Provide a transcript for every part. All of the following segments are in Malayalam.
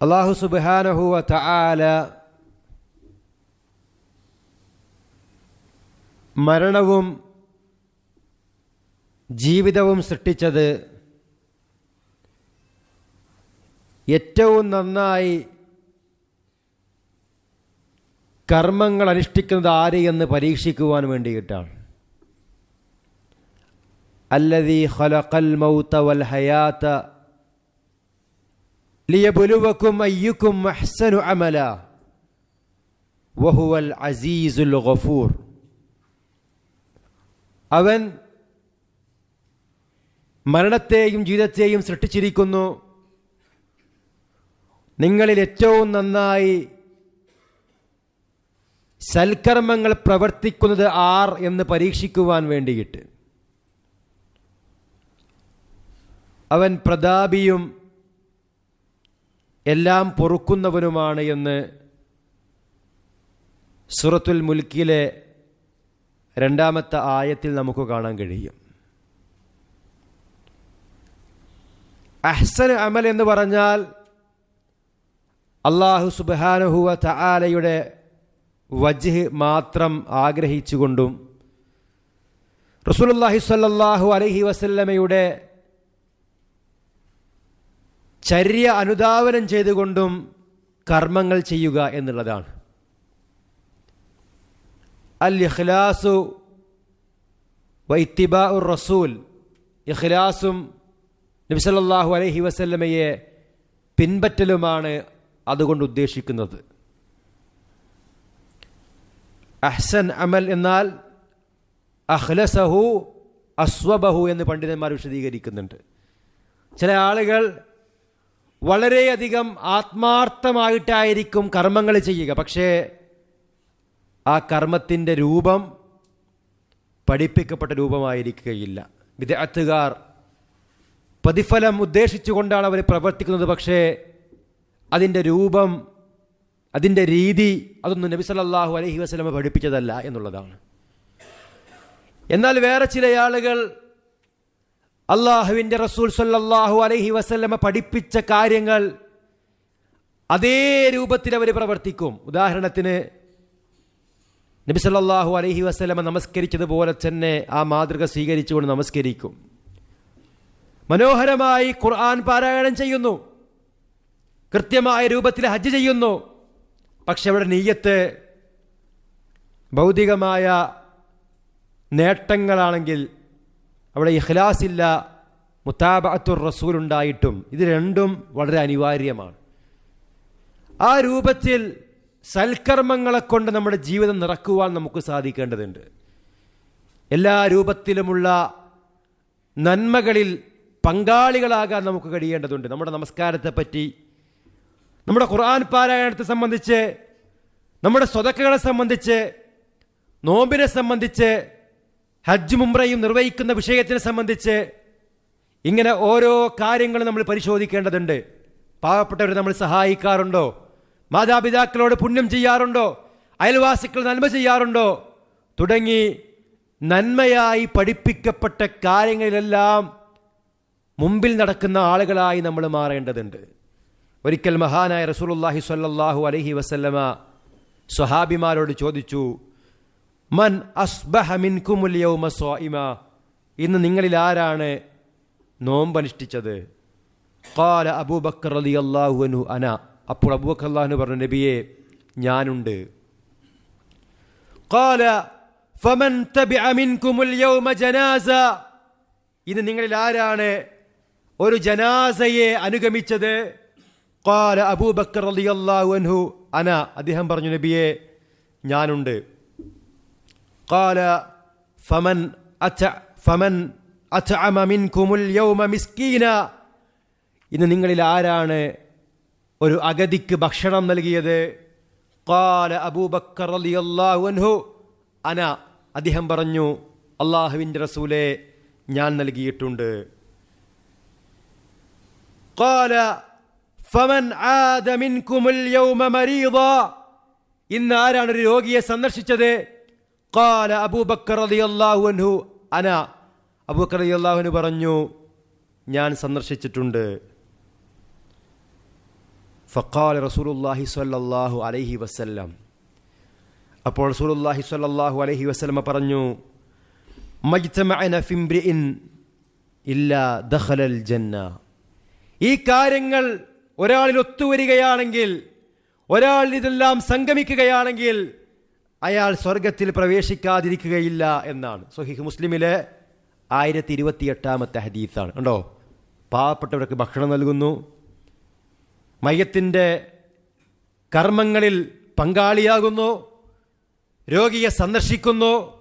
അള്ളാഹു സുബാനഹുവ തആല മരണവും ജീവിതവും സൃഷ്ടിച്ചത് ഏറ്റവും നന്നായി കർമ്മങ്ങൾ അനുഷ്ഠിക്കുന്നത് ആര് എന്ന് പരീക്ഷിക്കുവാൻ വേണ്ടിയിട്ടാണ്. അല്ലതീ ഖലഖൽ മൗത വൽ ഹയാത ലിയബുലുവക്കും അയ്യുക്കും അഹ്സനു അമല വഹുവൽ അസീസുൽ ഗഫൂർ അവൻ മരണത്തെയും ജീവിതത്തെയും സൃഷ്ടിച്ചിരിക്കുന്നു. നിങ്ങളിൽ ഏറ്റവും നന്നായി സൽക്കർമ്മങ്ങൾ പ്രവർത്തിക്കുന്നത് ആർ എന്ന് പരീക്ഷിക്കുവാൻ വേണ്ടിയിട്ട്. അവൻ പ്രതാപിയും എല്ലാം പൊറുക്കുന്നവനുമാണ് എന്ന് സുറത്തുൽ മുൽക്കിലെ രണ്ടാമത്തെ ആയത്തിൽ നമുക്ക് കാണാൻ കഴിയും. അഹ്സൻ അമൽ എന്ന് പറഞ്ഞാൽ അള്ളാഹു സുബാനുഹുവ തആലയുടെ വജ്ഹ് മാത്രം ആഗ്രഹിച്ചുകൊണ്ടും റസൂലുള്ളാഹി സ്വല്ലല്ലാഹു അലൈഹി വസല്ലമയുടെ ചര്യ അനുധാവനം ചെയ്തുകൊണ്ടും കർമ്മങ്ങൾ ചെയ്യുക എന്നുള്ളതാണ്. അൽ ഇഖ്ലാസു വൈത്തിബാ ഉർ റസൂൽ. ഇഖ്ലാസും നബിസല്ലാഹു അലൈഹി വസല്ലമയെ പിൻപറ്റലുമാണ് അതുകൊണ്ട് ഉദ്ദേശിക്കുന്നത്. അഹ്സൻ അമൽ എന്നാൽ അഹ്ലസഹു അസ്വബഹു എന്ന് പണ്ഡിതന്മാർ വിശദീകരിക്കുന്നുണ്ട്. ചില ആളുകൾ വളരെയധികം ആത്മാർത്ഥമായിട്ടായിരിക്കും കർമ്മങ്ങൾ ചെയ്യുക. പക്ഷേ ആ കർമ്മത്തിന്റെ രൂപം പഠിപ്പിക്കപ്പെട്ട രൂപമായിരിക്കുകയില്ല. വിദഗ്ധകാർ പ്രതിഫലം ഉദ്ദേശിച്ചുകൊണ്ടാണ് അവർ പ്രവർത്തിക്കുന്നത്. പക്ഷേ അതിന്റെ രൂപം അതിന്റെ രീതി അതൊന്നും നബി സല്ലല്ലാഹു അലൈഹി വസല്ലമ പഠിപ്പിച്ചതല്ല എന്നുള്ളതാണ്. എന്നാൽ വേറെ ചില ആളുകൾ അള്ളാഹുവിന്റെ റസൂൽ സല്ലാഹു അലഹി വസല്ലമ പഠിപ്പിച്ച കാര്യങ്ങൾ അതേ രൂപത്തിൽ അവർ പ്രവർത്തിക്കും. ഉദാഹരണത്തിന് നബി സല്ലാഹു അലഹി വസ്ലമ നമസ്കരിച്ചതുപോലെ തന്നെ ആ മാതൃക സ്വീകരിച്ചുകൊണ്ട് നമസ്കരിക്കും. മനോഹരമായി ഖുർആൻ പാരായണം ചെയ്യുന്നു. കൃത്യമായ രൂപത്തിൽ ഹജ്ജ് ചെയ്യുന്നു. പക്ഷെ അവിടെ നെയ്യത്ത് ഭൗതികമായ നേട്ടങ്ങളാണെങ്കിൽ അവിടെ ഇഖ്ലാസ് ഇല്ല മുത്താബത്തുർ റസൂൽ ഉണ്ടായിട്ടും. ഇത് രണ്ടും വളരെ അനിവാര്യമാണ്. ആ രൂപത്തിൽ സൽക്കർമ്മങ്ങളെ കൊണ്ട് നമ്മുടെ ജീവിതം നിറക്കുവാൻ നമുക്ക് സാധിക്കേണ്ടതുണ്ട്. എല്ലാ രൂപത്തിലുമുള്ള നന്മകളിൽ പങ്കാളികളാകാൻ നമുക്ക് കഴിയേണ്ടതുണ്ട്. നമ്മുടെ നമസ്കാരത്തെ പറ്റി നമ്മുടെ ഖുർആൻ പാരായണത്തെ സംബന്ധിച്ച് നമ്മുടെ സ്വതക്കകളെ സംബന്ധിച്ച് നോമ്പിനെ സംബന്ധിച്ച് ഹജ്ജ് മുംറയും നിർവഹിക്കുന്ന വിഷയത്തിനെ സംബന്ധിച്ച് ഇങ്ങനെ ഓരോ കാര്യങ്ങളും നമ്മൾ പരിശോധിക്കേണ്ടതുണ്ട്. പാവപ്പെട്ടവരെ നമ്മൾ സഹായിക്കാറുണ്ടോ? മാതാപിതാക്കളോട് പുണ്യം ചെയ്യാറുണ്ടോ? അയൽവാസികൾ നന്മ ചെയ്യാറുണ്ടോ? തുടങ്ങി നന്മയായി പഠിപ്പിക്കപ്പെട്ട കാര്യങ്ങളിലെല്ലാം മുമ്പിൽ നടക്കുന്ന ആളുകളായി നമ്മൾ മാറേണ്ടതുണ്ട്. ഒരിക്കൽ മഹാനായ റസൂലുള്ളാഹി സ്വല്ലല്ലാഹു അലഹി വസല്ലമ സ്വഹാബിമാരോട് ചോദിച്ചു മൻ അസ്ബഹ മിൻകുമുൽ യൗമ ഇന്ന് നിങ്ങളിൽ ആരാണ് നോമ്പനുഷ്ഠിച്ചത്? കാല അബൂബക്കർ റളിയല്ലാഹു അൻഹു അന. അപ്പോൾ അബൂബക്കർ അല്ലാഹു പറഞ്ഞു നബിയെ ഞാനുണ്ട്. കാല ഫമൻ തബി മിൻകുമുൽ യൗമ ജനാസ. ഇന്ന് നിങ്ങളിൽ ആരാണ് ഒരു ജനാസയെ അനുഗമിച്ചത്? കാല അബൂബക്കർ റളിയല്ലാഹു അൻഹു അന. അദ്ദേഹം പറഞ്ഞു നബിയെ ഞാനുണ്ട്. ഖാല ഫമൻ അത ഫമൻ അത്അമ മിൻകുമുൽ യൗമ മിസ്കീന ഇന്ന് നിങ്ങളിൽ ആരാണ് ഒരു അഗതിക്ക് ഭക്ഷണം നൽകിയത് ഖാല അബൂബക്കർ റളിയല്ലാഹു അൻഹു അന അദ്ദേഹം പറഞ്ഞു അള്ളാഹുവിൻ്റെ റസൂലെ ഞാൻ നൽകിയിട്ടുണ്ട് قال فمن عاد منكم اليوم مريضا ഇന്ന് ആരാണ് ഒരു രോഗിയെ സന്ദർശിച്ചത് قال അബൂബക്കർ റളിയല്ലാഹു അൻഹു അന അബൂബക്കർ റളിയല്ലാഹു അൻഹു പറഞ്ഞു ഞാൻ സന്ദർശിച്ചിട്ടുണ്ട് ഫക്കാൽ റസൂലുല്ലാഹി സ്വല്ലല്ലാഹു അലൈഹി വസല്ലം അപ്പോൾ റസൂലുല്ലാഹി സ്വല്ലല്ലാഹു അലൈഹി വസല്ലമ പറഞ്ഞു മജ്തമഅന ഫിംബ്രിഇൻ ഇല്ലാ ദഖലൽ ജന്ന ഈ കാര്യങ്ങൾ ഒരാളിൽ ഒത്തുവരികയാണെങ്കിൽ ഒരാൾ ഇതെല്ലാം സംഗമിക്കുകയാണെങ്കിൽ അയാൾ സ്വർഗത്തിൽ പ്രവേശിക്കാതിരിക്കുകയില്ല എന്നാണ്. സൊഹിഹ് മുസ്ലിമിലെ ആയിരത്തി ഇരുപത്തി എട്ടാമത്തെ ഹദീസാണ്. ഉണ്ടോ പാവപ്പെട്ടവർക്ക് ഭക്ഷണം നൽകുന്നു. മയത്തിന്റെ കർമ്മങ്ങളിൽ പങ്കാളിയാകുന്നു. രോഗിയെ സന്ദർശിക്കുന്നു.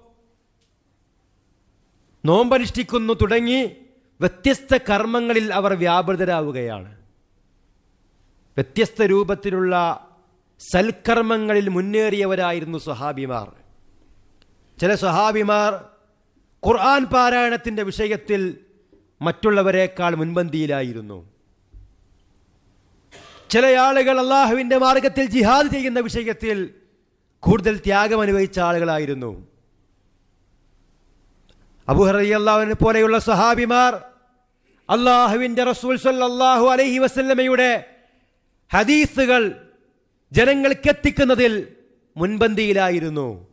നോമ്പനുഷ്ഠിക്കുന്നു തുടങ്ങി വ്യത്യസ്ത കർമ്മങ്ങളിൽ അവർ വ്യാപൃതരാവുകയാണ്. വ്യത്യസ്ത രൂപത്തിലുള്ള സൽക്കർമ്മങ്ങളിൽ മുന്നേറിയവരായിരുന്നു സ്വഹാബിമാർ. ചില സ്വഹാബിമാർ ഖുർആൻ പാരായണത്തിന്റെ വിഷയത്തിൽ മറ്റുള്ളവരെക്കാൾ മുൻപന്തിയിലായിരുന്നു. ചില ആളുകൾ അള്ളാഹുവിന്റെ മാർഗത്തിൽ ജിഹാദ് ചെയ്യുന്ന വിഷയത്തിൽ കൂടുതൽ ത്യാഗം അനുഭവിച്ച ആളുകളായിരുന്നു. അബുഹറിയല്ലാവിനെ പോലെയുള്ള സഹാബിമാർ അള്ളാഹുവിന്റെ റസൂൽ സല്ലല്ലാഹു അലഹി വസല്ലമയുടെ ഹദീസുകൾ ജനങ്ങൾക്ക് എത്തിക്കുന്നതിൽ മുൻപന്തിയിലായിരുന്നു.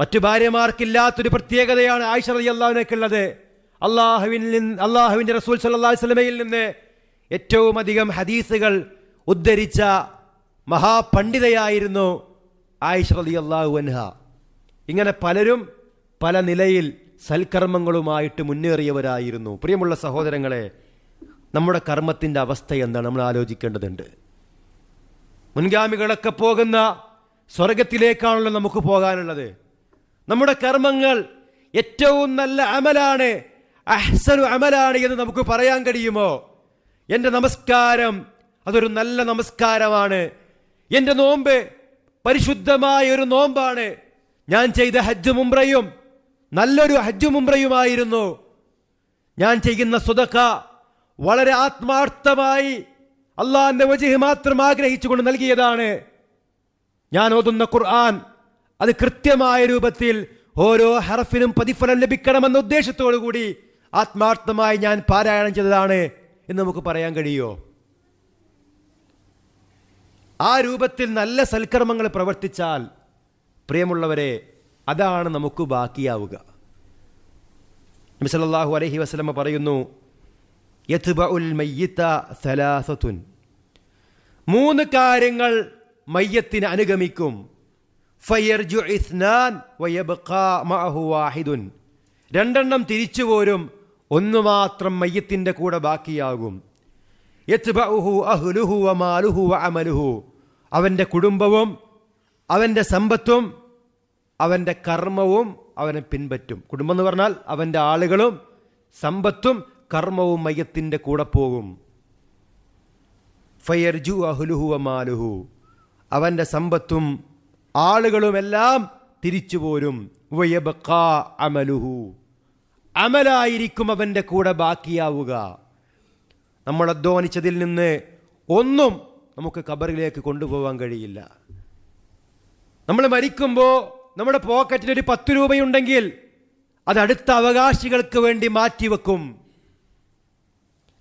മറ്റു ഭാര്യമാർക്കില്ലാത്തൊരു പ്രത്യേകതയാണ് ആയിഷ റതി അള്ളാഹുവിനേക്കുള്ളത് അള്ളാഹുവിൽ നിന്ന് അള്ളാഹുവിന്റെ റസൂൽ സല്ലല്ലാഹു അലൈഹി വസല്ലമയിൽ നിന്ന് ഏറ്റവും അധികം ഹദീസുകൾ ഉദ്ധരിച്ച മഹാപണ്ഡിതയായിരുന്നു ആയിഷ റതി അള്ളാഹു അൻഹ. ഇങ്ങനെ പലരും പല നിലയിൽ സൽക്കർമ്മങ്ങളുമായിട്ട് മുന്നേറിയവരായിരുന്നു. പ്രിയമുള്ള സഹോദരങ്ങളെ നമ്മുടെ കർമ്മത്തിന്റെ അവസ്ഥ എന്താണ്? നമ്മൾ ആലോചിക്കേണ്ടതുണ്ട്. മുൻഗാമികളൊക്കെ പോകുന്ന സ്വർഗത്തിലേക്കാണല്ലോ നമുക്ക് പോകാനുള്ളത്. നമ്മുടെ കർമ്മങ്ങൾ ഏറ്റവും നല്ല അമലാണ് അഹ്സനു അമലാണ് എന്ന് നമുക്ക് പറയാൻ കഴിയുമോ? എന്റെ നമസ്കാരം അതൊരു നല്ല നമസ്കാരമാണ്. എന്റെ നോമ്പ് പരിശുദ്ധമായ ഒരു നോമ്പാണ്. ഞാൻ ചെയ്ത ഹജ്ജ് മുംറയും നല്ലൊരു ഹജ്ജ് മുംറയുമായിരുന്നു. ഞാൻ ചെയ്യുന്ന സുതക്ക വളരെ ആത്മാർത്ഥമായി അള്ളാഹിന്റെ വജഹ് മാത്രം ആഗ്രഹിച്ചുകൊണ്ട് നൽകിയതാണ്. ഞാൻ ഓതുന്ന ഖുർആൻ അത് കൃത്യമായ രൂപത്തിൽ ഓരോ ഹറഫിനും പ്രതിഫലം ലഭിക്കണമെന്ന ഉദ്ദേശത്തോടു കൂടി ആത്മാർത്ഥമായി ഞാൻ പാരായണം ചെയ്തതാണ് എന്ന് നമുക്ക് പറയാൻ കഴിയോ ആ രൂപത്തിൽ നല്ല സൽക്കർമ്മങ്ങൾ പ്രവർത്തിച്ചാൽ പ്രിയമുള്ളവരെ അതാണ് നമുക്ക് ബാക്കിയാവുക. നബി സല്ലല്ലാഹു അലൈഹി വസല്ലമ പറയുന്നു യത്ബഉൽ മയ്യിത്ത സലാസത്തുൻ. മൂന്ന് കാര്യങ്ങൾ മയ്യത്തിന് അനുഗമിക്കും. ഫയർജു ഇസ്നാൻ വാഹിദുൻ. രണ്ടെണ്ണം തിരിച്ചു പോരും ഒന്നു മാത്രം മയ്യത്തിന്റെ കൂടെ ബാക്കിയാകും. യത്ബഉഹു അഹ്ലുഹു വ മാലുഹു വ അമലുഹു അവന്റെ കുടുംബവും അവന്റെ സമ്പത്തും അവന്റെ കർമ്മവും അവനെ പിൻപറ്റും. കുടുംബം എന്ന് പറഞ്ഞാൽ അവന്റെ ആളുകളും സമ്പത്തും കർമ്മവും മയത്തിന്റെ കൂടെ പോകും. ഫയർജു അഹുലുഹു അമാലുഹു അവന്റെ സമ്പത്തും ആളുകളുമെല്ലാം തിരിച്ചു പോരും. വയബക്കാ അമലുഹു. അമലായിരിക്കും അവന്റെ കൂടെ ബാക്കിയാവുക. നമ്മൾ അധ്വാനിച്ചതിൽ നിന്ന് ഒന്നും നമുക്ക് കബറിലേക്ക് കൊണ്ടുപോകാൻ കഴിയില്ല. നമ്മൾ മരിക്കുമ്പോൾ നമ്മുടെ പോക്കറ്റിൽ ഒരു പത്ത് രൂപയുണ്ടെങ്കിൽ അത് അടുത്ത അവകാശികൾക്ക് വേണ്ടി മാറ്റിവെക്കും.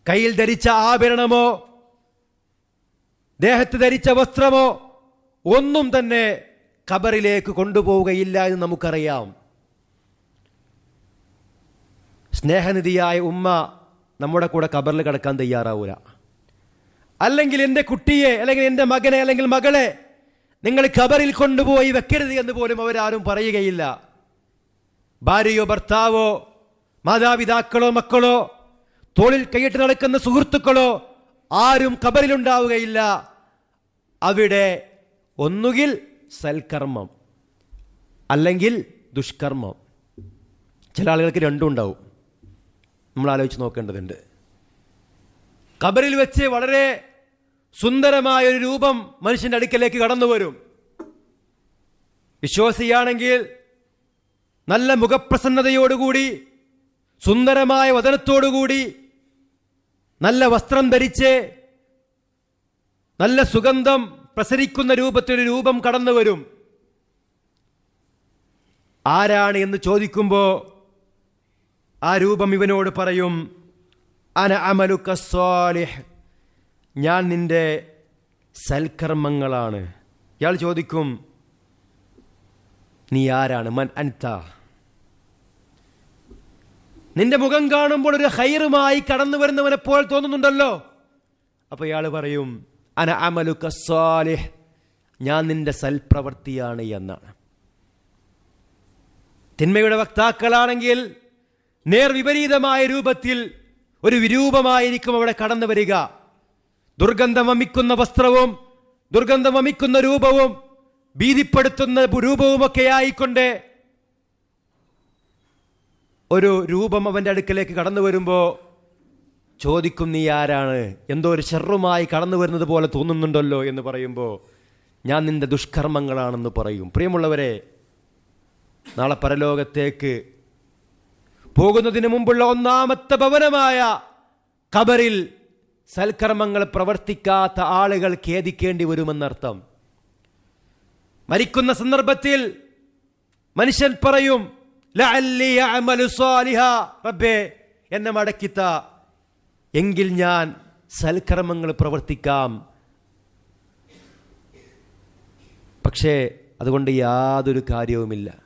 കയ്യിൽ ധരിച്ച ആഭരണമോ ദേഹത്ത് ധരിച്ച വസ്ത്രമോ ഒന്നും തന്നെ ഖബറിലേക്ക് കൊണ്ടുപോവുകയില്ല എന്ന് നമുക്കറിയാം. സ്നേഹനിധിയായ ഉമ്മ നമ്മുടെ കൂടെ ഖബറിൽ കിടക്കാൻ തയ്യാറാവൂല. അല്ലെങ്കിൽ എന്റെ കുട്ടിയെ അല്ലെങ്കിൽ എന്റെ മകനെ അല്ലെങ്കിൽ മകളെ നിങ്ങൾ ഖബറിൽ കൊണ്ടുപോയി വെക്കരുത് എന്ന് പോലും അവരാരും പറയുകയില്ല. ഭാര്യയോ ഭർത്താവോ മാതാപിതാക്കളോ മക്കളോ തോളിൽ കൈയിട്ട് നടക്കുന്ന സുഹൃത്തുക്കളോ ആരും കബറിലുണ്ടാവുകയില്ല. അവിടെ ഒന്നുകിൽ സൽക്കർമ്മം അല്ലെങ്കിൽ ദുഷ്കർമ്മം. ചില ആളുകൾക്ക് രണ്ടും ഉണ്ടാവും. നമ്മൾ ആലോചിച്ച് നോക്കേണ്ടതുണ്ട്. കബറിൽ വെച്ച് വളരെ സുന്ദരമായ ഒരു രൂപം മനുഷ്യന്റെ അടുക്കലേക്ക് കടന്നു വരും. വിശ്വാസിയാണെങ്കിൽ നല്ല മുഖപ്രസന്നതയോടുകൂടി സുന്ദരമായ വതനത്തോടുകൂടി നല്ല വസ്ത്രം ധരിച്ച് നല്ല സുഗന്ധം പ്രസരിക്കുന്ന രൂപത്തിലൊരു രൂപം കടന്നു വരും. ആരാണ് എന്ന് ചോദിക്കുമ്പോൾ ആ രൂപം ഇവനോട് പറയും അന അമലുക്ക സ്വാലിഹ്. ഞാൻ നിന്റെ സൽക്കർമ്മങ്ങളാണ്. ഇയാൾ ചോദിക്കും നീ ആരാണ്? മൻ അൻത. നിന്റെ മുഖം കാണുമ്പോൾ ഒരു ഹൈറുമായി കടന്നു വരുന്നവനെ പോൽ തോന്നുന്നുണ്ടല്ലോ. അപ്പൊ ഇയാൾ പറയും അന അമലു കസ്വാലിഹ് ഞാൻ നിന്റെ സൽപ്രവൃത്തിയാണ് എന്നാണ്. തിന്മയുടെ വക്താക്കളാണെങ്കിൽ നേർവിപരീതമായ രൂപത്തിൽ ഒരു വിരൂപമായിരിക്കും അവിടെ കടന്നു വരിക. ദുർഗന്ധം വമിക്കുന്ന വസ്ത്രവും ദുർഗന്ധം വമിക്കുന്ന രൂപവും ഭീതിപ്പെടുത്തുന്ന രൂപവുമൊക്കെ ആയിക്കൊണ്ട് ഒരു രൂപം അവന്റെ അടുക്കലേക്ക് കടന്നു വരുമ്പോൾ ചോദിക്കും നീ ആരാണ് എന്തോ ഒരു ചെറുമായി കടന്നു വരുന്നത് പോലെ തോന്നുന്നുണ്ടല്ലോ എന്ന് പറയുമ്പോൾ ഞാൻ നിന്റെ ദുഷ്കർമ്മങ്ങളാണെന്ന് പറയും പ്രിയമുള്ളവരെ നാളെ പരലോകത്തേക്ക് പോകുന്നതിന് മുമ്പുള്ള ഒന്നാമത്തെ ഭവനമായ ഖബറിൽ സൽക്കർമ്മങ്ങൾ പ്രവർത്തിക്കാത്ത ആളുകൾ ഖേദിക്കേണ്ടി വരുമെന്നർത്ഥം മരിക്കുന്ന സന്ദർഭത്തിൽ മനുഷ്യൻ പറയും. റബ്ബേ എന്നെ മടക്കിത്ത. എങ്കിൽ ഞാൻ സൽക്കർമ്മങ്ങൾ പ്രവർത്തിക്കാം. പക്ഷേ അതുകൊണ്ട് യാതൊരു കാര്യവുമില്ല.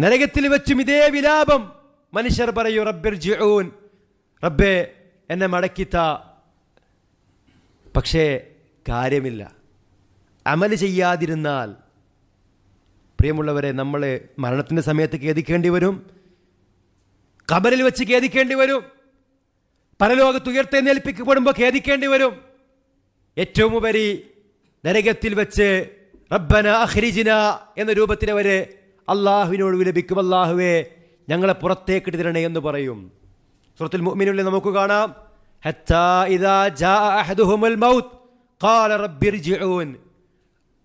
നരകത്തിൽ വെച്ചും ഇതേ വിലാപം മനുഷ്യർ പറയൂ റബ്ബിർ ജിഊൻ റബ്ബേ എന്നെ മടക്കിത്ത. പക്ഷേ കാര്യമില്ല. അമൽ ചെയ്യാതിരുന്നാൽ പ്രിയമുള്ളവരെ നമ്മൾ മരണത്തിന്റെ സമയത്ത് ഖേദിക്കേണ്ടി വരും. കബറിൽ വെച്ച് ഖേദിക്കേണ്ടി വരും. പരലോകത്ത് ഉയർത്തെന്നേൽപ്പിക്കപ്പെടുമ്പോൾ ഖേദിക്കേണ്ടി വരും. ഏറ്റവും ഉപരി നരകത്തിൽ വെച്ച് റബ്ബന അഹ്രിജിന എന്ന രൂപത്തിൽ അവർ അള്ളാഹുവിനോട് വിലപിക്കും. അള്ളാഹുവേ ഞങ്ങളെ പുറത്തേക്ക് തരണേ എന്ന് പറയും. സുഹൃത്തിൽ മുഅ്മിനുള്ളിൽ നമുക്ക് കാണാം.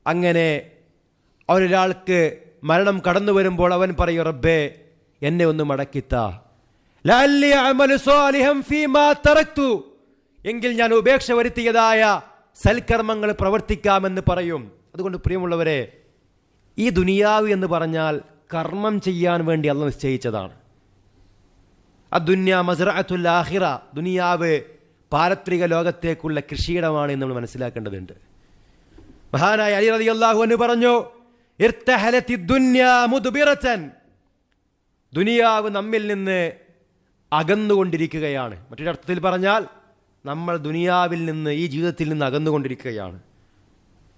അങ്ങനെ ഒരാൾക്ക് മരണം കടന്നു വരുമ്പോൾ അവൻ പറയും റബ്ബേ എന്നെ ഒന്ന് മടക്കിത്ത. എങ്കിൽ ഞാൻ ഉപേക്ഷ വരുത്തിയതായ സൽക്കർമ്മങ്ങൾ പ്രവർത്തിക്കാമെന്ന് പറയും. അതുകൊണ്ട് പ്രിയമുള്ളവരെ ഈ ദുനിയാവ് എന്ന് പറഞ്ഞാൽ കർമ്മം ചെയ്യാൻ വേണ്ടി അല്ല നിശ്ചയിച്ചതാണ്. അദ്ദുന്യ മസ്റഅത്തുൽ ആഖിറ ദുനിയാവ് പാരത്രിക ലോകത്തേക്കുള്ള കൃഷിയിടമാണ് എന്ന് നമ്മൾ മനസ്സിലാക്കേണ്ടതുണ്ട്. മഹാനായ അലി റതി അള്ളാഹു എന്ന് പറഞ്ഞു ഇർതഹലത്തി ദുന്യാ മുദ്ബിറതൻ. ദുനിയാവ് നമ്മിൽ നിന്ന് അകന്നുകൊണ്ടിരിക്കുകയാണ്. മറ്റൊരർത്ഥത്തിൽ പറഞ്ഞാൽ നമ്മൾ ദുനിയാവിൽ നിന്ന് ഈ ജീവിതത്തിൽ നിന്ന് അകന്നുകൊണ്ടിരിക്കുകയാണ്.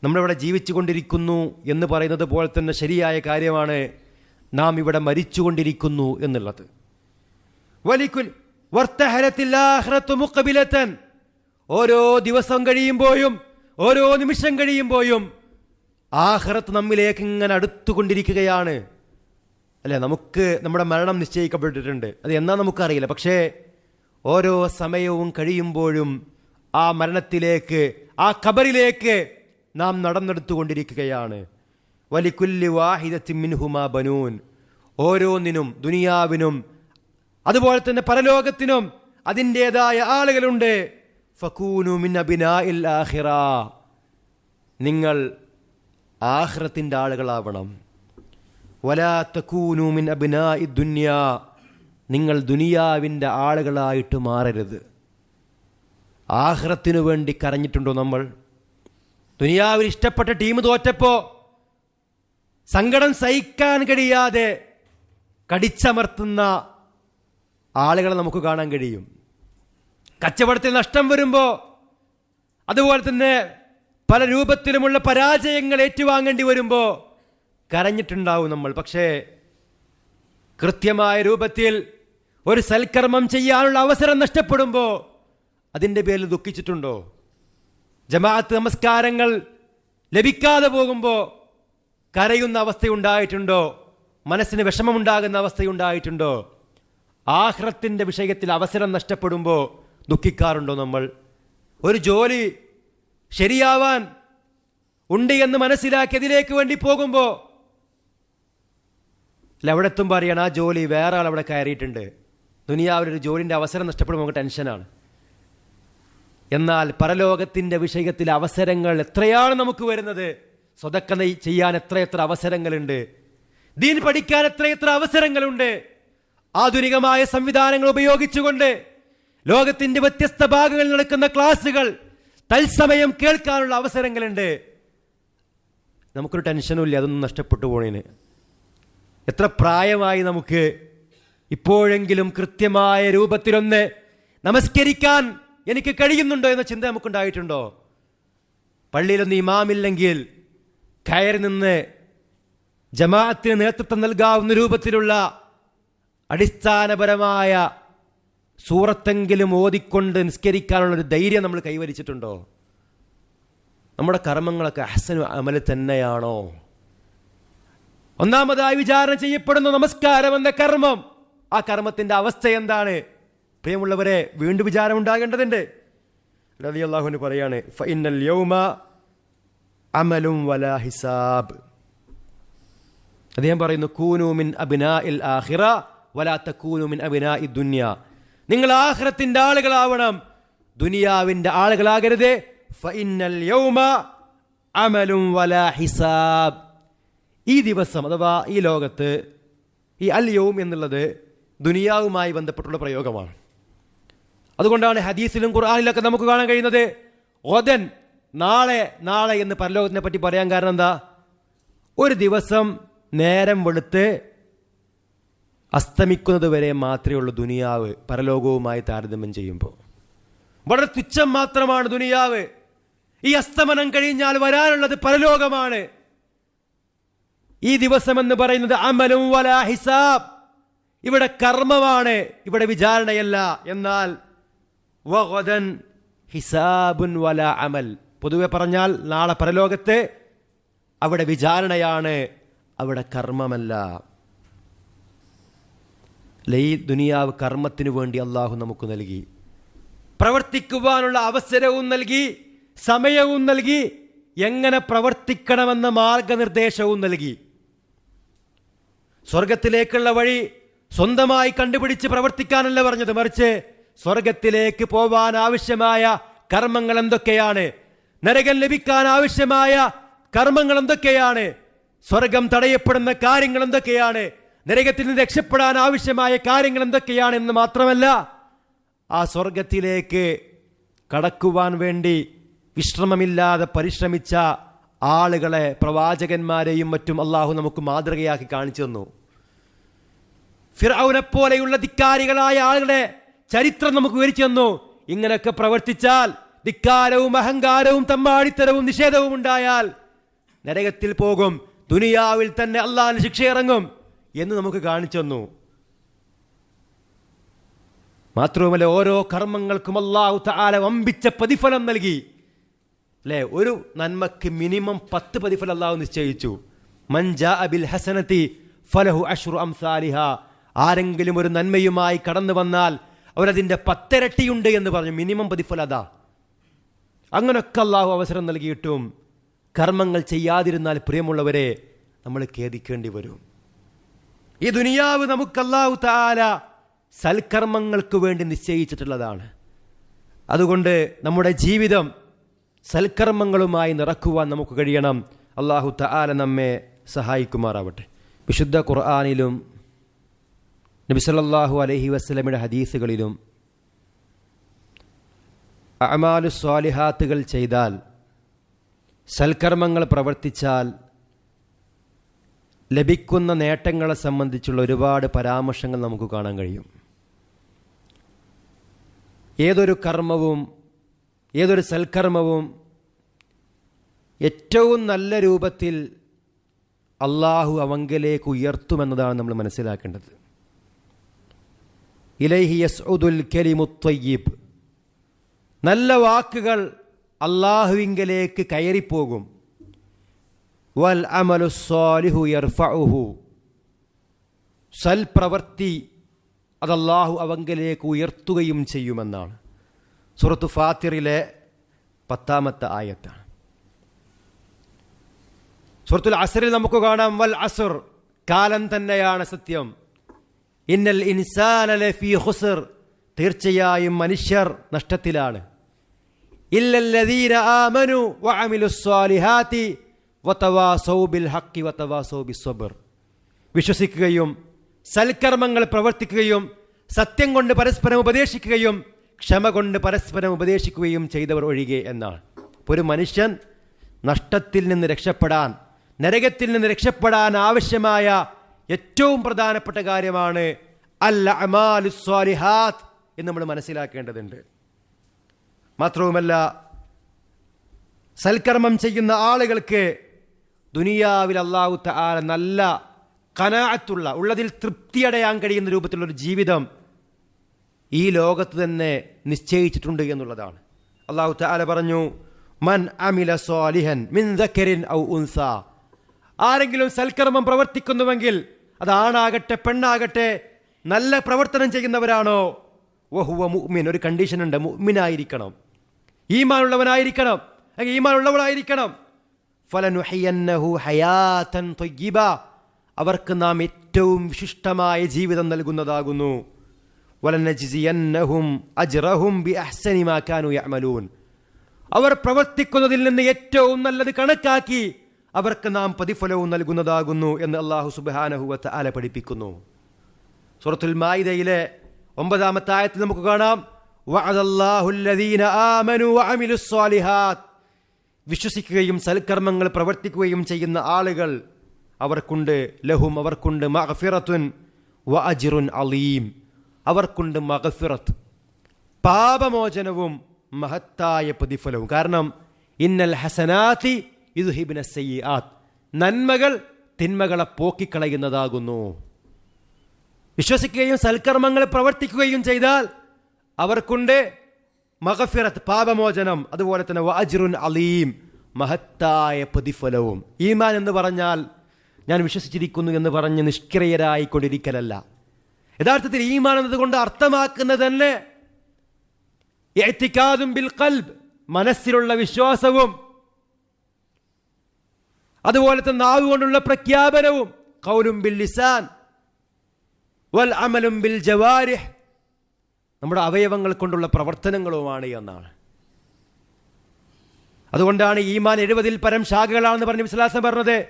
നമ്മളിവിടെ ജീവിച്ചു കൊണ്ടിരിക്കുന്നു എന്ന് പറയുന്നത് പോലെ തന്നെ ശരിയായ കാര്യമാണ് നാം ഇവിടെ മരിച്ചുകൊണ്ടിരിക്കുന്നു എന്നുള്ളത്. വലിക്കുൽ ഓരോ ദിവസം കഴിയുമ്പോഴും ഓരോ നിമിഷം കഴിയുമ്പോഴും ആഹ്റത്ത് നമ്മിലേക്ക് ഇങ്ങനെ അടുത്തുകൊണ്ടിരിക്കുകയാണ്. അല്ലെ നമുക്ക് നമ്മുടെ മരണം നിശ്ചയിക്കപ്പെട്ടിട്ടുണ്ട്. അത് എന്നാ നമുക്കറിയില്ല. പക്ഷേ ഓരോ സമയവും കഴിയുമ്പോഴും ആ മരണത്തിലേക്ക് ആ ഖബറിലേക്ക് നാം നടന്നെടുത്തുകൊണ്ടിരിക്കുകയാണ്. വലിക്കുല്ലി വാഹിദത്തി മിൻഹുമാ ബനൂൻ. ഓരോന്നിനും ദുനിയാവിനും അതുപോലെ തന്നെ പരലോകത്തിനും അതിന്റെതായ ആളുകളുണ്ട്. ഫക്കൂനു മിൻ അബിനാഇൽ ആഖിറ. നിങ്ങൾ ആഖിറത്തിന്റെ ആളുകളാവണം. വലാ തക്കൂനു മിൻ അബിനാഇ ദുന്യ. നിങ്ങൾ ദുനിയാവിന്റെ ആളുകളായിട്ട് മാറരുത്. ആഹ്റത്തിനു വേണ്ടി കരഞ്ഞിട്ടുണ്ടോ നമ്മൾ? ദുനിയാവിൽ ഇഷ്ടപ്പെട്ട ടീം തോറ്റപ്പോ സങ്കടം സഹിക്കാൻ കഴിയാതെ കടിച്ചമർത്തുന്ന ആളുകളെ നമുക്ക് കാണാൻ കഴിയും. കച്ചവടത്തിൽ നഷ്ടം വരുമ്പോൾ അതുപോലെ തന്നെ പല രൂപത്തിലുമുള്ള പരാജയങ്ങൾ ഏറ്റുവാങ്ങേണ്ടി വരുമ്പോൾ കരഞ്ഞിട്ടുണ്ടാവും നമ്മൾ. പക്ഷേ കൃത്യമായ രൂപത്തിൽ ഒരു സൽക്കർമ്മം ചെയ്യാനുള്ള അവസരം നഷ്ടപ്പെടുമ്പോൾ അതിന്റെ പേരിൽ ദുഃഖിച്ചിട്ടുണ്ടോ? ജമാഅത്ത് നമസ്കാരങ്ങൾ ലഭിക്കാതെ പോകുമ്പോൾ കരയുന്ന അവസ്ഥയുണ്ടായിട്ടുണ്ടോ? മനസ്സിന് വിഷമമുണ്ടാകുന്ന അവസ്ഥയുണ്ടായിട്ടുണ്ടോ? ആഹ്റത്തിന്റെ വിഷയത്തിൽ അവസരം നഷ്ടപ്പെടുമ്പോൾ ദുഃഖിക്കാറുണ്ടോ നമ്മൾ? ഒരു ജോലി ശരിയാവാൻ ഉണ്ട് എന്ന് മനസ്സിലാക്കി അതിലേക്ക് വേണ്ടി പോകുമ്പോൾ അല്ല അവിടെ എത്തുമ്പോൾ അറിയണം ആ ജോലി വേറെ ആൾ അവിടെ കയറിയിട്ടുണ്ട്. ദുനിയാവിലൊരു ജോലിന്റെ അവസരം നഷ്ടപ്പെടുമ്പോൾ നമുക്ക് ടെൻഷനാണ് എന്നാൽ പരലോകത്തിന്റെ വിഷയത്തിൽ അവസരങ്ങൾ എത്രയാണ് നമുക്ക് വരുന്നത്? സ്വതക്ക ചെയ്യാൻ എത്രയെത്ര അവസരങ്ങളുണ്ട്? ദീൻ പഠിക്കാൻ എത്രയെത്ര അവസരങ്ങളുണ്ട്? ആധുനികമായ സംവിധാനങ്ങൾ ഉപയോഗിച്ചുകൊണ്ട് ലോകത്തിന്റെ വ്യത്യസ്ത ഭാഗങ്ങളിൽ നടക്കുന്ന ക്ലാസ്സുകൾ തത്സമയം കേൾക്കാനുള്ള അവസരങ്ങളുണ്ട്. നമുക്കൊരു ടെൻഷനും ഇല്ല അതൊന്നും നഷ്ടപ്പെട്ടു പോണേന്. എത്ര പ്രായമായി നമുക്ക് ഇപ്പോഴെങ്കിലും കൃത്യമായ രൂപത്തിലൊന്ന് നമസ്കരിക്കാൻ എനിക്ക് കഴിയുന്നുണ്ടോ എന്ന ചിന്ത നമുക്കുണ്ടായിട്ടുണ്ടോ? പള്ളിയിലൊന്നും ഇമാമില്ലെങ്കിൽ കയറി നിന്ന് ജമാഅത്തിന് നേതൃത്വം നൽകാവുന്ന രൂപത്തിലുള്ള അടിസ്ഥാനപരമായ സൂറത്തെങ്കിലും ഓതിക്കൊണ്ട് നിസ്കരിക്കാനുള്ള ഒരു ധൈര്യം നമ്മൾ കൈവരിച്ചിട്ടുണ്ടോ? നമ്മുടെ കർമ്മങ്ങളൊക്കെ അഹസനു അമൽ തന്നെയാണോ? ഒന്നാമതായി വിചാരണ ചെയ്യപ്പെടുന്ന നമസ്കാരം എന്ന കർമ്മം. ആ കർമ്മത്തിന്റെ അവസ്ഥ എന്താണ്? പ്രിയമുള്ളവരെ വീണ്ടും വിചാരം ഉണ്ടാകേണ്ടതുണ്ട്. റളിയല്ലാഹുവിന് പറയാണ് ഫൈനൽ യൗമ അമലും വല ഹിസാബ്. അദ്ദേഹം പറയുന്നു കൂനൂമിൻ അബിന ഇൽ ആഹിറ വലാത്ത കൂനുമിൻ അബിനാ ഇ ദുനിയ. നിങ്ങൾ ആഖിറത്തിന്റെ ആളുകളാവണം. ദുനിയാവിന്റെ ആളുകളാകരുത്. യൗമ അമലും വലാ ഹിസാബ്. ഈ ദിവസം അഥവാ ഈ ലോകത്ത് ഈ അൽ യൗം എന്നുള്ളത് ദുനിയാവുമായി ബന്ധപ്പെട്ടുള്ള പ്രയോഗമാണ്. അതുകൊണ്ടാണ് ഹദീസിലും ഖുർആാനിലൊക്കെ നമുക്ക് കാണാൻ കഴിയുന്നത്. ഒതൻ നാളെ നാളെ എന്ന് പരലോകത്തിനെ പറ്റി പറയാൻ കാരണം എന്താ? ഒരു ദിവസം നേരം വെളുത്ത് അസ്തമിക്കുന്നത് വരെ മാത്രമേ ഉള്ളൂ ദുനിയാവ് പരലോകവുമായി താരതമ്യം ചെയ്യുമ്പോൾ. വളരെ തുച്ഛം മാത്രമാണ് ദുനിയാവ്. ഈ അസ്തമനം കഴിഞ്ഞാൽ വരാനുള്ളത് പരലോകമാണ്. ഈ ദിവസം എന്ന് പറയുന്നത് അമലും വല ഹിസാബ്. ഇവിടെ കർമ്മമാണ് ഇവിടെ വിചാരണയല്ല. എന്നാൽ വഹദൻ ഹിസാബുൻ വല അമൽ. പൊതുവെ പറഞ്ഞാൽ നാളെ പരലോകത്ത് അവിടെ വിചാരണയാണ് അവിടെ കർമ്മമല്ല. ലൈ ദുനിയാവ് കർമ്മത്തിനു വേണ്ടി അള്ളാഹു നമുക്ക് നൽകി. പ്രവർത്തിക്കുവാനുള്ള അവസരവും നൽകി സമയവും നൽകി എങ്ങനെ പ്രവർത്തിക്കണമെന്ന മാർഗനിർദ്ദേശവും നൽകി. സ്വർഗത്തിലേക്കുള്ള വഴി സ്വന്തമായി കണ്ടുപിടിച്ച് പ്രവർത്തിക്കാനല്ല പറഞ്ഞത്. മറിച്ച് സ്വർഗത്തിലേക്ക് പോവാൻ ആവശ്യമായ കർമ്മങ്ങൾ എന്തൊക്കെയാണ്? നരകൻ ലഭിക്കാൻ ആവശ്യമായ കർമ്മങ്ങൾ എന്തൊക്കെയാണ്? സ്വർഗം തടയപ്പെടുന്ന കാര്യങ്ങൾ എന്തൊക്കെയാണ്? നരകത്തിൽ നിന്ന് രക്ഷപ്പെടാൻ ആവശ്യമായ കാര്യങ്ങൾ എന്തൊക്കെയാണ് എന്ന് മാത്രമല്ല ആ സ്വർഗത്തിലേക്ക് കടക്കുവാൻ വേണ്ടി വിശ്രമമില്ലാതെ പരിശ്രമിച്ച ആളുകളെ പ്രവാചകന്മാരെയും മറ്റും അള്ളാഹു നമുക്ക് മാതൃകയാക്കി കാണിച്ചു തന്നു. ഫിറൌനെ പോലെയുള്ള ധിക്കാരികളായ ആളുകളെ ചരിത്രം നമുക്ക് വിവരിച്ചു തന്നു. ഇങ്ങനെയൊക്കെ പ്രവർത്തിച്ചാൽ ധിക്കാരവും അഹങ്കാരവും തമ്മാടിത്തരവും നിഷേധവും ഉണ്ടായാൽ നരകത്തിൽ പോകും ദുനിയാവിൽ തന്നെ അള്ളാഹിന് ശിക്ഷ ഇറങ്ങും എന്ന് നമുക്ക് കാണിച്ചു മാത്രവുമല്ല ഓരോ കർമ്മങ്ങൾക്കും അള്ളാഹു താല വമ്പിച്ച പ്രതിഫലം നൽകി. അല്ലേ? ഒരു നന്മക്ക് മിനിമം പത്ത് പ്രതിഫലം അള്ളാഹു നിശ്ചയിച്ചു. മഞ്ജാ അബിൽ ഹസനത്തി ഫലഹു അഷ്റു അംസാലിഹ. ആരെങ്കിലും ഒരു നന്മയുമായി കടന്നു വന്നാൽ അവരതിന്റെ പത്തിരട്ടിയുണ്ട് എന്ന് പറഞ്ഞു. മിനിമം പ്രതിഫലം അതാ. അങ്ങനൊക്കെ അള്ളാഹു അവസരം നൽകിയിട്ടും കർമ്മങ്ങൾ ചെയ്യാതിരുന്നാൽ പ്രിയമുള്ളവരെ നമ്മൾ ഖേദിക്കേണ്ടി വരും. ഈ ദുനിയാവ് നമുക്ക് അള്ളാഹു താല സൽക്കർമ്മങ്ങൾക്ക് വേണ്ടി നിശ്ചയിച്ചിട്ടുള്ളതാണ്. അതുകൊണ്ട് നമ്മുടെ ജീവിതം സൽക്കർമ്മങ്ങളുമായി നിറക്കുവാൻ നമുക്ക് കഴിയണം. അള്ളാഹു താല നമ്മെ സഹായിക്കുമാറാവട്ടെ. വിശുദ്ധ ഖുർആാനിലും നബിസല്ലാഹു അലൈഹി വസ്ലമിയുടെ ഹദീസുകളിലും അമാലു സ്വാലിഹാത്തുകൾ ചെയ്താൽ സൽക്കർമ്മങ്ങൾ പ്രവർത്തിച്ചാൽ ലഭിക്കുന്ന നേട്ടങ്ങളെ സംബന്ധിച്ചുള്ള ഒരുപാട് പരാമർശങ്ങൾ നമുക്ക് കാണാൻ കഴിയും. ഏതൊരു കർമ്മവും ഏതൊരു സൽക്കർമ്മവും ഏറ്റവും നല്ല രൂപത്തിൽ അള്ളാഹു അവങ്കിലേക്ക് ഉയർത്തുമെന്നതാണ് നമ്മൾ മനസ്സിലാക്കേണ്ടത്. ഇലൈഹി യസ്ഉദുൽ കലിമുത്തയ്യീബ് നല്ല വാക്കുകൾ അള്ളാഹുവിങ്കലേക്ക് കയറിപ്പോകും. വൽ യർഫഉഹു. സൽപ്രവൃത്തി അതല്ലാഹു അവങ്കലേക്ക് ഉയർത്തുകയും ചെയ്യുമെന്നാണ്. സുറത്തു ഫാത്തിറിലെ പത്താമത്തെ ആയത്താണ്. സുഹൃത്തുൽ അസറിൽ നമുക്ക് കാണാം വൽ അസുർ കാലം തന്നെയാണ് സത്യം. ഇന്നൽ ഇൻസാനലെ ഫി ഹുസർ തീർച്ചയായും മനുഷ്യർ നഷ്ടത്തിലാണ്. ഇല്ലല്ലദീന ആമനു വഅമിലു സ്വബർ വിശ്വസിക്കുകയും സൽക്കർമ്മങ്ങൾ പ്രവർത്തിക്കുകയും സത്യം കൊണ്ട് പരസ്പരം ഉപദേശിക്കുകയും ക്ഷമ കൊണ്ട് പരസ്പരം ഉപദേശിക്കുകയും ചെയ്തവർ ഒഴികെ എന്നാണ്. ഒരു മനുഷ്യൻ നഷ്ടത്തിൽ നിന്ന് രക്ഷപ്പെടാൻ നരകത്തിൽ നിന്ന് രക്ഷപ്പെടാൻ ആവശ്യമായ ഏറ്റവും പ്രധാനപ്പെട്ട കാര്യമാണ് അൽ അമാലുസ്വാലിഹാത്ത് എന്ന് നമ്മൾ മനസ്സിലാക്കേണ്ടതുണ്ട്. മാത്രവുമല്ല സൽക്കർമ്മം ചെയ്യുന്ന ആളുകൾക്ക് ദുനിയാവിൽ അള്ളാഹു തആല നല്ല കനാഅത്തുള്ള ഉള്ളതിൽ തൃപ്തിയടയാൻ കഴിയുന്ന രൂപത്തിലുള്ളൊരു ജീവിതം ഈ ലോകത്ത് തന്നെ നിശ്ചയിച്ചിട്ടുണ്ട് എന്നുള്ളതാണ്. അള്ളാഹു താല പറഞ്ഞു മൻ അമില സ്വാലിഹൻ മിൻ ഔ ഉൻസ. ആരെങ്കിലും സൽക്കർമ്മം പ്രവർത്തിക്കുന്നുവെങ്കിൽ അത് ആണാകട്ടെ പെണ്ണാകട്ടെ നല്ല പ്രവർത്തനം ചെയ്യുന്നവരാണോ? വഹുവ മുഅ്മിൻ ഒരു കണ്ടീഷൻ ഉണ്ട് മുഅ്മിനായിരിക്കണം. ഈമാനുള്ളവനായിരിക്കണം അല്ലെങ്കിൽ ഈമാനുള്ളവളായിരിക്കണം. ഫലനുഹയ്യന്നഹു ഹയാതൻ തൊയ്യബ. അവർക്ക് നാം ഏറ്റവും വിശിഷ്ടമായ ജീവിതം നൽകുന്നതാകുന്നു. വലനജിസിയന്നഹും അജ്റഹും ബി അഹ്സനി മാ കാനൂ യഅമലൂൻ. അവർ പ്രവർത്തിക്കുന്നതിൽ നിന്ന് ഏറ്റവും നല്ലത് കണക്കാക്കി അവർക്ക് നാം പ്രതിഫലവും നൽകുന്നതാകുന്നു എന്ന് അള്ളാഹു സുബാനഹുവത്ത് ആല പഠിപ്പിക്കുന്നു. സുറത്തുൽ മായിദയിലെ ഒമ്പതാമത്തെ ആയത്തിൽ നമുക്ക് കാണാം. വഅദല്ലാഹുല്ലദീന ആമനു വഅമിലുസ് സ്വാലിഹാത്ത്. വിശ്വസിക്കുകയും സൽക്കർമ്മങ്ങൾ പ്രവർത്തിക്കുകയും ചെയ്യുന്ന ആളുകൾ അവർക്കുണ്ട്. ലഹും അവർക്കുണ്ട്. മഹഫിറത്തുൻ വ അജിറുൻ അലീം. അവർക്കുണ്ട് മഹഫിറത്ത് പാപമോചനവും മഹത്തായ പ്രതിഫലവും. കാരണം ഇന്നൽ ഹസനാത്തി ഇതുഹിബിന സയ്യാത്ത് നന്മകൾ തിന്മകളെ പോക്കിക്കളയുന്നതാകുന്നു. വിശ്വസിക്കുകയും സൽക്കർമ്മങ്ങൾ പ്രവർത്തിക്കുകയും ചെയ്താൽ അവർക്കുണ്ട് മഗഫിറത്ത് പാപമോചനം അതുപോലെ തന്നെ വാജിറുൻ അലീം മഹത്തായ പ്രതിഫലവും. ഈമാൻ എന്ന് പറഞ്ഞാൽ ഞാൻ വിശ്വസിച്ചിരിക്കുന്നു എന്ന് പറഞ്ഞ് നിഷ്ക്രിയരായിക്കൊണ്ടിരിക്കലല്ല. യഥാർത്ഥത്തിൽ ഈമാൻ എന്നതുകൊണ്ട് അർത്ഥമാക്കുന്നത് തന്നെ എത്തിക്കാതും ബിൽ കൽബ് മനസ്സിലുള്ള വിശ്വാസവും അതുപോലത്തെ നാവ് കൊണ്ടുള്ള പ്രഖ്യാപനവും കൗലും ബിൽ ലിസാൻ വൽ അമലും ബിൽ ജവാരിഹ് നമ്മുടെ അവയവങ്ങൾ കൊണ്ടുള്ള പ്രവർത്തനങ്ങളുമാണ് എന്നാണ് അതുകൊണ്ടാണ് ഈമാൻ എഴുപതിൽ പരം ശാഖകളാണെന്ന് പറഞ്ഞ് വിശ്വാസം പറഞ്ഞത്.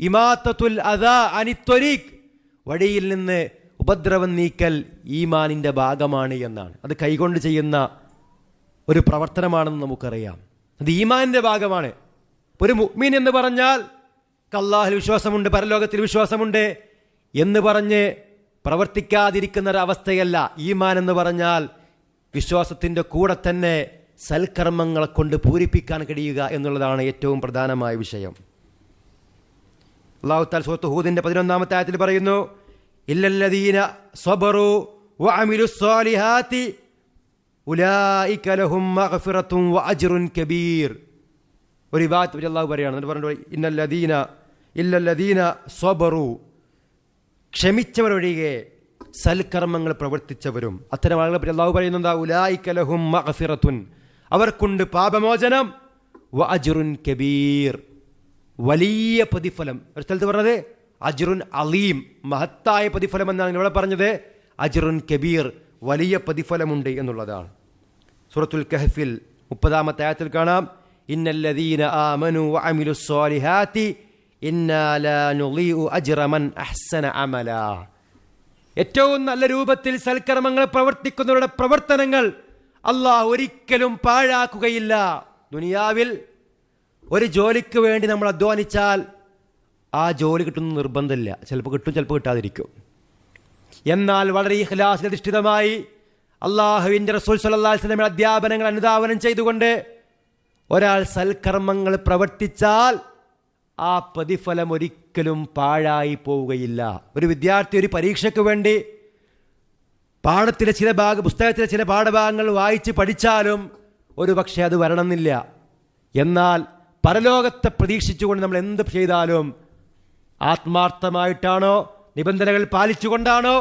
ഇമാത്തത്തുൽ അദാ അനിത്വരീഖ് വഴിയിൽ നിന്ന് ഉപദ്രവം നീക്കൽ ഈമാനിന്റെ ഭാഗമാണ് എന്നാണ്. അത് കൈകൊണ്ട് ചെയ്യുന്ന ഒരു പ്രവർത്തനമാണെന്ന് നമുക്കറിയാം. അത് ഈമാനിന്റെ ഭാഗമാണ്. ഒരു മുഅ്മിൻ എന്ന് പറഞ്ഞാൽ കല്ലാഹിൽ വിശ്വാസമുണ്ട് പരലോകത്തിൽ വിശ്വാസമുണ്ട് എന്ന് പറഞ്ഞ് പ്രവർത്തിക്കാതിരിക്കുന്ന ഒരവസ്ഥയല്ല ഈമാൻ എന്ന് പറഞ്ഞാൽ വിശ്വാസത്തിന്റെ കൂടെ തന്നെ സൽക്കർമ്മങ്ങളെ കൊണ്ട് പൂരിപ്പിക്കാൻ കഴിയുക എന്നുള്ളതാണ് ഏറ്റവും പ്രധാനമായ വിഷയം. അള്ളാഹുത്താൽ സുഹത്ത് ഹൂദിന്റെ പതിനൊന്നാമത്തെ ആയത്തിൽ പറയുന്നു ഇല്ലല്ലദീന സ്വബറു ും ലഹും വഅജ്റുൻ കബീർ. ഒരു വിഭാഗത്തിൽ അള്ളാഹു പറയാണ് എന്നിട്ട് പറഞ്ഞു ഇന്നല്ലദീന ഇല്ലല്ലദീന സ്വബറു. ക്ഷമിച്ചവരൊഴികെ സൽക്കർമ്മങ്ങൾ പ്രവർത്തിച്ചവരും. അത്തരം ആളുകളെ പറ്റി അള്ളാഹു പറയുന്നത് ഉലായിക്കലഹും മഹഫിറത്തുൻ അവർക്കുണ്ട് പാപമോചനം. വ അജ്റുൻ കബീർ. വലിയ പ്രതിഫലം. ഒരു സ്ഥലത്ത് പറഞ്ഞത് അജുറുൻ അലീം. മഹത്തായ പ്രതിഫലം എന്നാണ് ഇവിടെ പറഞ്ഞത്. അജുറുൻ കബീർ വലിയ പ്രതിഫലമുണ്ട് എന്നുള്ളതാണ്. സൂറത്തുൽ കഹഫിൽ മുപ്പതാമത്തെ ആയത്തിൽ കാണാം ഇന്നല്ലദീന ആമനു വഅമിലു സ്വാലിഹാത്തി ഇന്നാ ലാ നുളീഉ അജ്റ മൻ അഹ്സന അമല. ഏറ്റവും നല്ല രൂപത്തിൽ സൽക്കർമ്മങ്ങൾ പ്രവർത്തിക്കുന്നവരുടെ പ്രവർത്തനങ്ങൾ അള്ളാഹ് ഒരിക്കലും പാഴാക്കുകയില്ല. ദുനിയാവിൽ ഒരു ജോലിക്ക് വേണ്ടി നമ്മൾ അധ്വാനിച്ചാൽ ആ ജോലി കിട്ടുന്ന നിർബന്ധമില്ല. ചിലപ്പോൾ കിട്ടും ചിലപ്പോൾ കിട്ടാതിരിക്കും. എന്നാൽ വളരെ ഇഹ്ലാസിനധിഷ്ഠിതമായി അള്ളാഹുവിന്റെ റസൂൽ വസല്ലമയുടെ അധ്യാപനങ്ങൾ അനുധാവനം ചെയ്തുകൊണ്ട് ഒരാൾ സൽക്കർമ്മങ്ങൾ പ്രവർത്തിച്ചാൽ ആ പ്രതിഫലം ഒരിക്കലും പാഴായി പോവുകയില്ല. ഒരു വിദ്യാർത്ഥി ഒരു പരീക്ഷയ്ക്ക് വേണ്ടി പാഠത്തിലെ ചില ഭാഗ പുസ്തകത്തിലെ ചില പാഠഭാഗങ്ങൾ വായിച്ച് പഠിച്ചാലും ഒരു പക്ഷേ അത് വരണമെന്നില്ല. എന്നാൽ പരലോകത്തെ പ്രതീക്ഷിച്ചുകൊണ്ട് നമ്മൾ എന്ത് ചെയ്താലും ആത്മാർത്ഥമായിട്ടാണോ നിബന്ധനകൾ പാലിച്ചുകൊണ്ടാണോ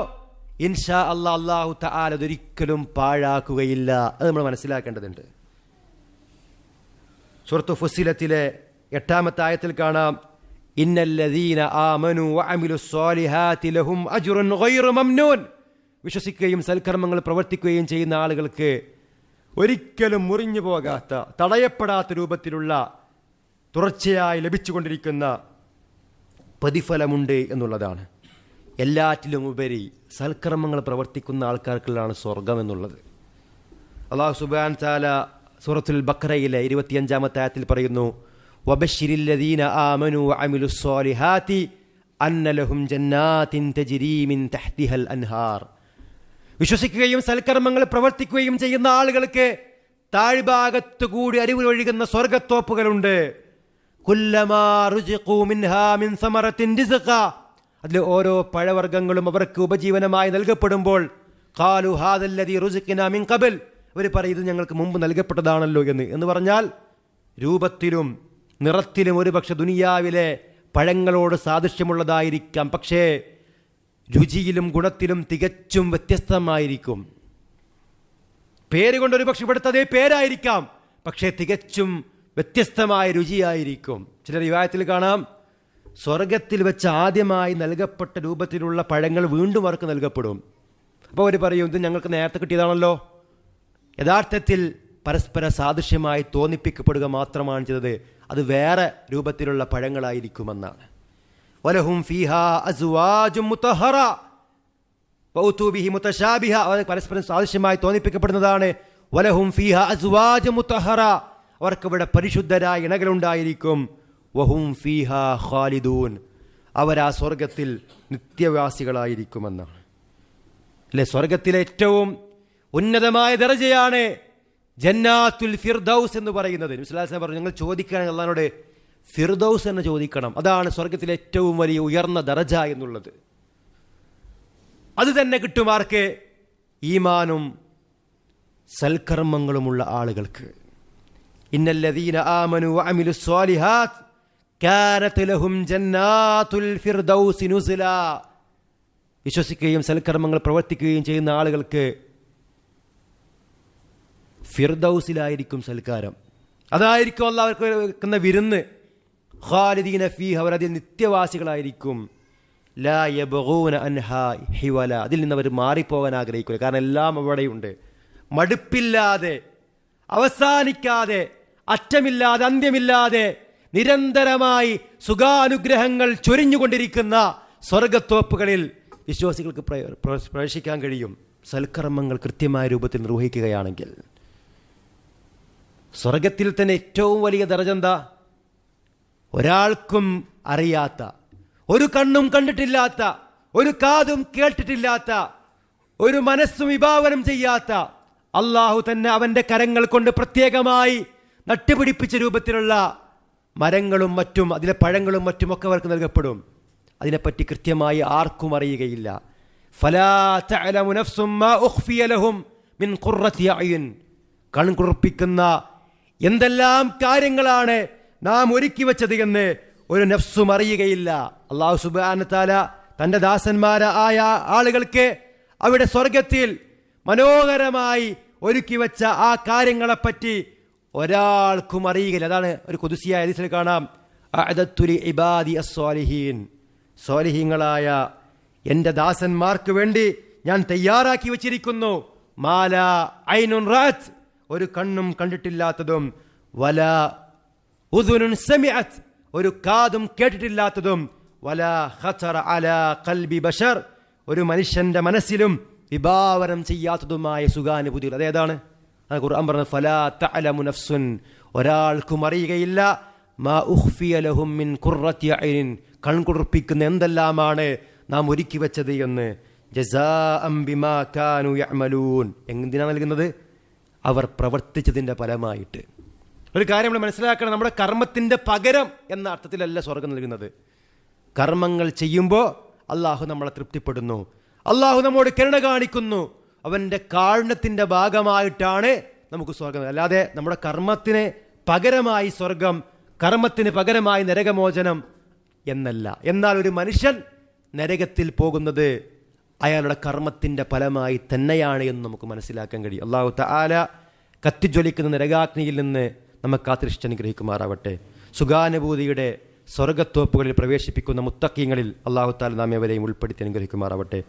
ഇൻഷാ അല്ലാ അള്ളാഹു തആല അതൊരിക്കലും പാഴാക്കുകയില്ല. അത് നമ്മൾ മനസ്സിലാക്കേണ്ടതുണ്ട്. സുഹൃത്തു ഫുസിലത്തിലെ എട്ടാമത്തെ ആയത്തിൽ കാണാം ഇന്നല്ലദീന ആമനു സ്വാലിഹാത്തി ലഹും അജുറൻ ഗൈറു മംനൂൻ. വിശ്വസിക്കുകയും സൽക്കർമ്മങ്ങൾ പ്രവർത്തിക്കുകയും ചെയ്യുന്ന ആളുകൾക്ക് ഒരിക്കലും മുറിഞ്ഞു പോകാത്ത തടയപ്പെടാത്ത രൂപത്തിലുള്ള തുടർച്ചയായി ലഭിച്ചുകൊണ്ടിരിക്കുന്ന പ്രതിഫലമുണ്ട് എന്നുള്ളതാണ്. എല്ലാറ്റിലും ഉപരി സൽക്കർമ്മങ്ങൾ പ്രവർത്തിക്കുന്ന ആൾക്കാർക്കുള്ളതാണ് സ്വർഗം എന്നുള്ളത്. അള്ളാഹു സുബാൻ ചാല സൂറത്തുൽ ബക്രയിലെ ഇരുപത്തിയഞ്ചാമത്തെ ആയത്തിൽ പറയുന്നു വബശ്ശിരില്ലദീന ആമനു വഅമിലു സ്വാലിഹാത്തി അന്ന ലഹും ജന്നാത്തിൻ തജ്രി മിൻ തഹ്തിഹൽ അൻഹാർ വിശ്വസിക്കുകയും സൽക്കർമ്മങ്ങൾ പ്രവർത്തിക്കുകയും ചെയ്യുന്ന ആളുകൾക്ക് താഴ്ഭാഗത്തുകൂടി അരിവിലൊഴുകുന്ന സ്വർഗത്തോപ്പുകളുണ്ട്. അതിൽ ഓരോ പഴവർഗങ്ങളും അവർക്ക് ഉപജീവനമായി നൽകപ്പെടുമ്പോൾ മിൻ അവർ പറയും ഇത് ഞങ്ങൾക്ക് മുമ്പ് നൽകപ്പെട്ടതാണല്ലോ എന്ന്. എന്ന് പറഞ്ഞാൽ രൂപത്തിലും നിറത്തിലും ഒരുപക്ഷെ ദുനിയാവിലെ പഴങ്ങളോട് സാദൃശ്യമുള്ളതായിരിക്കാം. പക്ഷേ രുചിയിലും ഗുണത്തിലും തികച്ചും വ്യത്യസ്തമായിരിക്കും. പേര് കൊണ്ട് ഒരു പക്ഷെ ഇവിടുത്തെ അതേ പേരായിരിക്കാം പക്ഷേ തികച്ചും വ്യത്യസ്തമായ രുചിയായിരിക്കും. ചില വിവാഹത്തിൽ കാണാം സ്വർഗത്തിൽ വെച്ച് ആദ്യമായി നൽകപ്പെട്ട രൂപത്തിലുള്ള പഴങ്ങൾ വീണ്ടും അവർക്ക് നൽകപ്പെടും. അപ്പോൾ അവർ പറയും ഇത് ഞങ്ങൾക്ക് നേരത്തെ കിട്ടിയതാണല്ലോ. യഥാർത്ഥത്തിൽ പരസ്പര സാദൃശ്യമായി തോന്നിപ്പിക്കപ്പെടുക മാത്രമാണ് ചെയ്തത്. അത് വേറെ രൂപത്തിലുള്ള പഴങ്ങളായിരിക്കുമെന്നാണ്. വലഹും ഫിഹ അസ്വാജും മുത്തഹറ വൗതൂബിഹി മുതശാബിഹ. അവർ പരസ്പരം സാദൃശ്യമായി തോന്നിപ്പിക്കപ്പെടുന്നതാണ്. വലഹും ഫിഹ അസുവാജ് മുത്തഹറ അവർക്കിവിടെ പരിശുദ്ധരായ ഇണകളുണ്ടായിരിക്കും. വഹും ഫിഹ ഖാലിദൂൻ. അവർ ആ സ്വർഗത്തിൽ നിത്യവാസികളായിരിക്കുമെന്നാണ്. അല്ലെ? സ്വർഗത്തിലെ ഏറ്റവും ഉന്നതമായ ദർജയാണ് ജന്നാത്തുൽ ഫിർദൌസ് എന്ന് പറയുന്നത് വിശ്വാസം പറഞ്ഞു ഞങ്ങൾ ചോദിക്കുകയാണെങ്കിൽ അള്ളഹാനോട് ഫിർദൌസ് എന്ന് ചോദിക്കണം. അതാണ് സ്വർഗത്തിലെ ഏറ്റവും വലിയ ഉയർന്ന ദർജ എന്നുള്ളത്. അത് തന്നെ കിട്ടുമാർക്ക്? ഈമാനും സൽക്കർമ്മങ്ങളുമുള്ള ആളുകൾക്ക്. ഇന്നല്ലദീന വിശ്വസിക്കുകയും സൽക്കർമ്മങ്ങൾ പ്രവർത്തിക്കുകയും ചെയ്യുന്ന ആളുകൾക്ക് ഫിർദൗസിലായിരിക്കും സൽക്കാരം. അതായിരിക്കും അല്ല അവർക്ക് വെക്കുന്ന വിരുന്ന്. ഖാലിദീന ഫീഹ അവർ അതിൽ നിത്യവാസികളായിരിക്കും. ലാ യബഗൂന അൻഹാ ഹിവല. അതിൽ നിന്ന് അവർ മാറിപ്പോകാൻ ആഗ്രഹിക്കില്ല. കാരണം എല്ലാം അവിടെയുണ്ട്. മടുപ്പില്ലാതെ അവസാനിക്കാതെ അറ്റമില്ലാതെ അന്ത്യമില്ലാതെ നിരന്തരമായി സുഖാനുഗ്രഹങ്ങൾ ചൊരിഞ്ഞുകൊണ്ടിരിക്കുന്ന സ്വർഗത്തോപ്പുകളിൽ വിശ്വാസികൾക്ക് പ്ര- പ്ര- പ്രവേശിക്കാൻ കഴിയും. സൽക്കർമ്മങ്ങൾ കൃത്യമായ രൂപത്തിൽ നിർവഹിക്കുകയാണെങ്കിൽ. സ്വർഗത്തിൽ തന്നെ ഏറ്റവും വലിയ ദർജ എന്താ? ഒരാൾക്കും അറിയാത്ത ഒരു കണ്ണും കണ്ടിട്ടില്ലാത്ത ഒരു കാതും കേട്ടിട്ടില്ലാത്ത ഒരു മനസ്സും വിഭാവനം ചെയ്യാത്ത അള്ളാഹു തന്നെ അവന്റെ കരങ്ങൾ കൊണ്ട് പ്രത്യേകമായി നട്ടുപിടിപ്പിച്ച രൂപത്തിലുള്ള മരങ്ങളും മറ്റും അതിലെ പഴങ്ങളും മറ്റും ഒക്കെ അവർക്ക് നൽകപ്പെടും. അതിനെപ്പറ്റി കൃത്യമായി ആർക്കും അറിയുകയില്ല. ഫലാ മിൻ എന്തെല്ലാം കാര്യങ്ങളാണ് നാം ഒരുക്കി വെച്ചത് എന്ന് ഒരു നഫ്സും അറിയുകയില്ല. അള്ളാഹു സുബാനത്താല തന്റെ ദാസന്മാരായ ആളുകൾക്ക് അവിടെ സ്വർഗത്തിൽ മനോഹരമായി ഒരുക്കി വെച്ച ആ കാര്യങ്ങളെപ്പറ്റി ഒരാൾക്കും അറിയുകയില്ല. അതാണ് ഒരു കുതിസിയ ഹദീസിൽ കാണാം. ഇബാദി അസ്വാലിഹീൻ സ്വാലിഹീങ്ങളായ എന്റെ ദാസന്മാർക്ക് വേണ്ടി ഞാൻ തയ്യാറാക്കി വച്ചിരിക്കുന്നു. മാല ഐനുൻ റാത്ത്. ഒരു കണ്ണും കണ്ടിട്ടില്ലാത്തതും വല ഉദുനുൻ സമിഅത്ത് ഒരു കാതും കേട്ടിട്ടില്ലാത്തതും വല ഖതറ അല ഖൽബി ബഷർ ഒരു മനുഷ്യന്റെ മനസ്സിലും വിഭാവനം ചെയ്യാത്തതുമായ സുഖാനുഭൂതികൾ. അതേതാണ് അത് ഖുർആൻ പറഞ്ഞത് ഫലാ തഅലമു നഫ്സുൻ ഒരാൾക്കും അറിയുകയില്ല മാ ഉഖ്ഫിയ ലഹും മിൻ ഖുർറത്തി അയ്നിൻ കൺകുളിർപ്പിക്കുന്ന എന്തെല്ലാമാണ് നാം ഒരുക്കി വെച്ചത് എന്ന്. ജസാ ബിമാ കാനു യഅമലൂൻ. എന്തിനാ നൽകുന്നത്? അവർ പ്രവർത്തിച്ചതിന്റെ ഫലമായിട്ട്. ഒരു കാര്യം നമ്മൾ മനസ്സിലാക്കണം നമ്മുടെ കർമ്മത്തിന്റെ പകരം എന്ന അർത്ഥത്തിലല്ല സ്വർഗം നൽകുന്നത്. കർമ്മങ്ങൾ ചെയ്യുമ്പോൾ അള്ളാഹു നമ്മളെ തൃപ്തിപ്പെടുന്നു. അള്ളാഹു നമ്മോട് കരുണ കാണിക്കുന്നു. അവന്റെ കാരുണ്യത്തിന്റെ ഭാഗമായിട്ടാണ് നമുക്ക് സ്വർഗം അല്ലാതെ നമ്മുടെ കർമ്മത്തിന് പകരമായി സ്വർഗം കർമ്മത്തിന് പകരമായി നരകമോചനം എന്നല്ല. എന്നാൽ ഒരു മനുഷ്യൻ നരകത്തിൽ പോകുന്നത് അയാളുടെ കർമ്മത്തിന്റെ ഫലമായി തന്നെയാണ് എന്ന് നമുക്ക് മനസ്സിലാക്കാൻ കഴിയും. അള്ളാഹു തആല കത്തിജ്വലിക്കുന്ന നരകാഗ്നിയിൽ നിന്ന് നമുക്ക് ദൃഷ്ടി അനുഗ്രഹിക്കുമാറാവട്ടെ. സുഖാനുഭൂതിയുടെ സ്വർഗത്തോപ്പുകളിൽ പ്രവേശിപ്പിക്കുന്ന മുത്തക്കീങ്ങളിൽ അള്ളാഹു താല നാം എവരെയും ഉൾപ്പെടുത്തി അനുഗ്രഹിക്കുമാറാവട്ടെ.